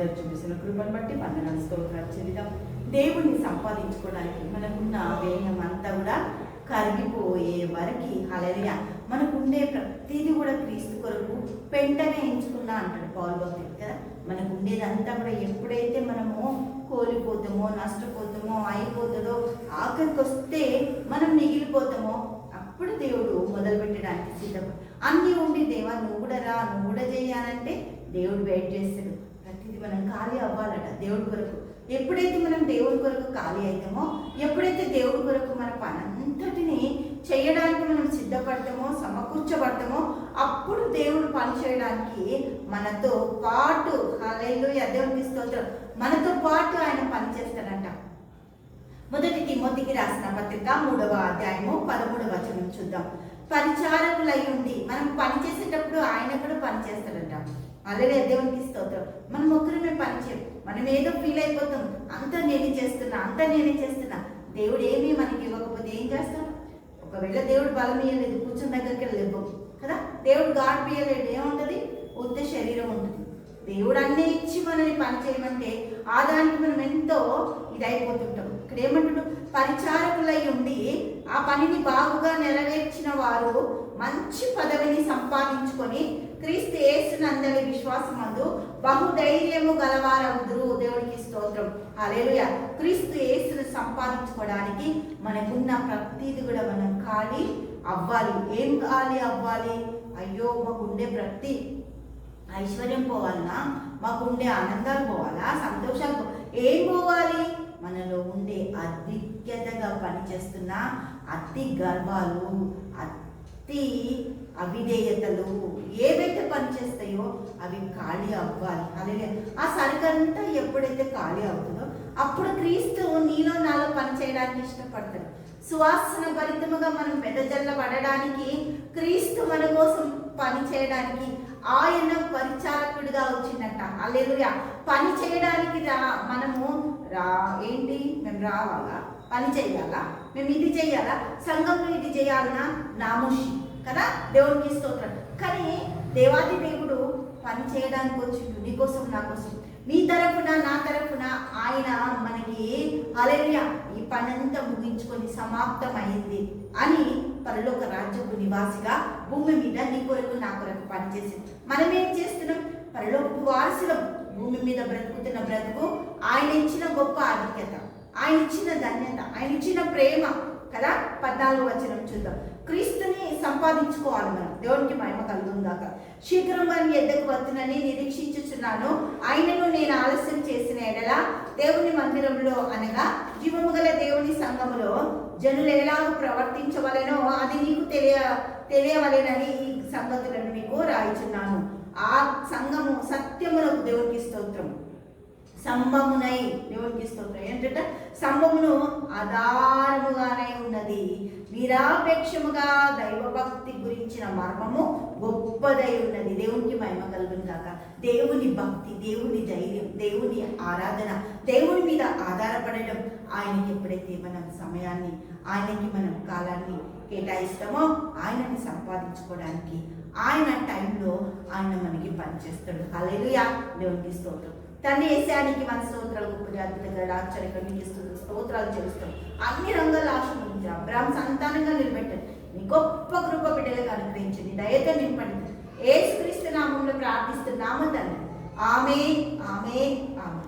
Brother చూపిస్తున్న కృపను బట్టి వందనాలు స్తోత్రాలు చెందుదాం దేవుణ్ణి సంపాదించుకోవడానికి మనకున్న వేయం అంతా కూడా కరిగిపోయే వరకు అలరియ మనకుండే ప్రతిదీ కూడా క్రీస్తు కొరకు పెంటనే ఎంచుకున్నా అంటాడు పౌరు భక్తుడు కదా. మనకు ఉండేదంతా కూడా ఎప్పుడైతే మనము కోల్పోతామో నష్టపోతామో అయిపోతుందో ఆఖరికి వస్తే మనం మిగిలిపోతామో అప్పుడు దేవుడు మొదలు పెట్టడానికి సిద్ధపడు. అన్నీ ఉండి దేవా నువ్వు కూడా రా నువ్వు కూడా చేయాలంటే దేవుడు వెయిట్ చేస్తాడు. ఇది మనం ఖాళీ అవ్వాలట దేవుడి కొరకు. ఎప్పుడైతే మనం దేవుడి కొరకు ఖాళీ అవుతామో ఎప్పుడైతే దేవుడి కొరకు మన పనంతటిని చేయడానికి మనం సిద్ధపడతామో సమకూర్చబడతామో అప్పుడు దేవుడు పని చేయడానికి మనతో పాటు హాలైలు దేవుడికి స్తోత్రం మనతో పాటు ఆయన పని చేస్తాడంట. మొదటి తిమోతికి రాసిన పత్రిక మూడవ అధ్యాయము పదమూడవ వచనం చూద్దాం. పరిచారకులై ఉండి మనం పని చేసేటప్పుడు ఆయన కూడా పని చేస్తాడంట దేవునికి స్తోత్రం. మనం ఒక్కరమే పని చేయం మనం ఏదో ఫీల్ అయిపోతాం. అంతా నేనే చేస్తున్నా అంతా నేనే చేస్తున్నా. దేవుడు ఏమీ మనకి ఇవ్వకపోతే ఏం చేస్తాం ఒకవేళ దేవుడు బలం ఇవ్వలేదు కూర్చున్న దగ్గరికి వెళ్ళిపో కదా? దేవుడు గాడ్ ఇవ్వలేడు ఏముంటుంది? ఉత్త శరీరం ఉంటుంది. దేవుడు అన్నీ ఇచ్చి మనల్ని పని చేయమంటే ఆ దానికి మనం ఎంతో ఇదైపోతుంటాం. ఇక్కడ ఏమంటున్నాడు? పరిచారకులై ఉండి ఆ పనిని బాగుగా నెరవేర్చిన వారు మంచి పదవిని సంపాదించుకొని క్రీస్తు యేసునందలి విశ్వాసమందు బహుధైర్యము గలవారవుదురు దేవుడికి స్తోత్రం. అలేలుయ క్రీస్తు యేసును సంపాదించుకోవడానికి మనకున్న ప్రతిది కూడా మనం ఖాళీ అవ్వాలి. ఏం ఖాళీ అవ్వాలి? అయ్యో మాకుండే ప్రతి ఐశ్వర్యం పోవాలనా? మాకుండే ఆనందాలు పోవాలా? సంతోషాలు ఏం పోవాలి? మనలో ఉండే అధిక్యతగా పనిచేస్తున్న అతి గర్వాలు అతి అవిధేయతలు ఏవైతే పనిచేస్తాయో అవి ఖాళీ అవ్వాలి. అలాగే ఆ సరికంతా ఎప్పుడైతే ఖాళీ అవుతుందో అప్పుడు క్రీస్తు నీలో నాలో పని చేయడానికి ఇష్టపడతాడు. సువాసన భరితముగా మనం వెదజల్ల పడడానికి క్రీస్తు మన కోసం పని చేయడానికి ఆయన పరిచారకుడిగా వచ్చిందట. అల్లెలుయా పని చేయడానికి రా మనము రా ఏంటి? మేము రావాలా? పని చేయాలా? మేము ఇది చేయాలా? సంఘంలో ఇది చేయాలన్నా నామోషి. కదా? దేవునికి స్తోత్రం. కానీ దేవాది దేవుడు పని చేయడానికి వచ్చిండు. నీ కోసం నా కోసం నీ తరఫున నా తరఫున ఆయన మనకి అలెలుయా ఈ పనంతా ముగించుకొని సమాప్తమైంది అని పరలోక రాజ్యపు నివాసిగా భూమి మీద నీ కొరకు నా కొరకు పనిచేసింది. మనం ఏం చేస్తున్నాం? పరలోకపు వారసులం భూమి మీద బ్రతుకుతున్న బ్రతుకు ఆయన ఇచ్చిన గొప్ప ఆధిక్యత ఆయన ఇచ్చిన ధన్యత ఆయన ఇచ్చిన ప్రేమ కదా? పద్నాలుగు వచనం చూద్దాం. క్రీస్తుని సంపాదించుకోవాలి మనం. దేవునికి మహిమ కలుగుందాక శీఘ్రంగా నీ ఎద్దకు వస్తునని నిరీక్షించుచున్నాను. ఆయనను నేను ఆలస్యం చేసిన ఎడల దేవుని మందిరంలో అనగా జీవము గల దేవుని సంఘములో జనులు ఎలా ప్రవర్తించవలెనో అది నీకు తెలియ తెలియవలెనని ఈ సంగతులను నీకు రాయిచున్నాను. ఆ సంఘము సత్యమునకు దేవునికి స్తోత్రం. సంభమునై దేవునికి స్తోత్రం. ఏంటంటే సంభమును ఆధారముగానే ఉన్నది. నిరాపేక్షముగా దైవభక్తి గురించిన మర్మము గొప్పదై ఉన్నది. దేవునికి మహిమ కలుగును కాక దేవుని భక్తి దేవుని ధైర్యం దేవుని ఆరాధన దేవుని మీద ఆధారపడడం ఆయనకి ఎప్పుడైతే మనం సమయాన్ని ఆయనకి మనం కాలాన్ని కేటాయిస్తామో ఆయనని సంపాదించుకోవడానికి ఆయన టైంలో ఆయన మనకి పనిచేస్తాడు. హల్లెలూయా! దేవునికి స్తోత్రం. తన ఏశానికి మన స్తోత్రాలు గొప్ప జాగ్రత్తగా ఆశ్చర్యంగా మీకు స్తోత్రాలు చేస్తాం అన్ని రంగాలు ఆశ్రమించి అబ్రాహ్మ సంతానంగా నిలబెట్టారు. మీ గొప్ప కృప బిడ్డలకు అనుగ్రహించండి. దయతో నింపండి. ఏ శ్రీస్తు నామంలో ప్రార్థిస్తున్నామో తండ్రి. ఆమె ఆమె ఆమె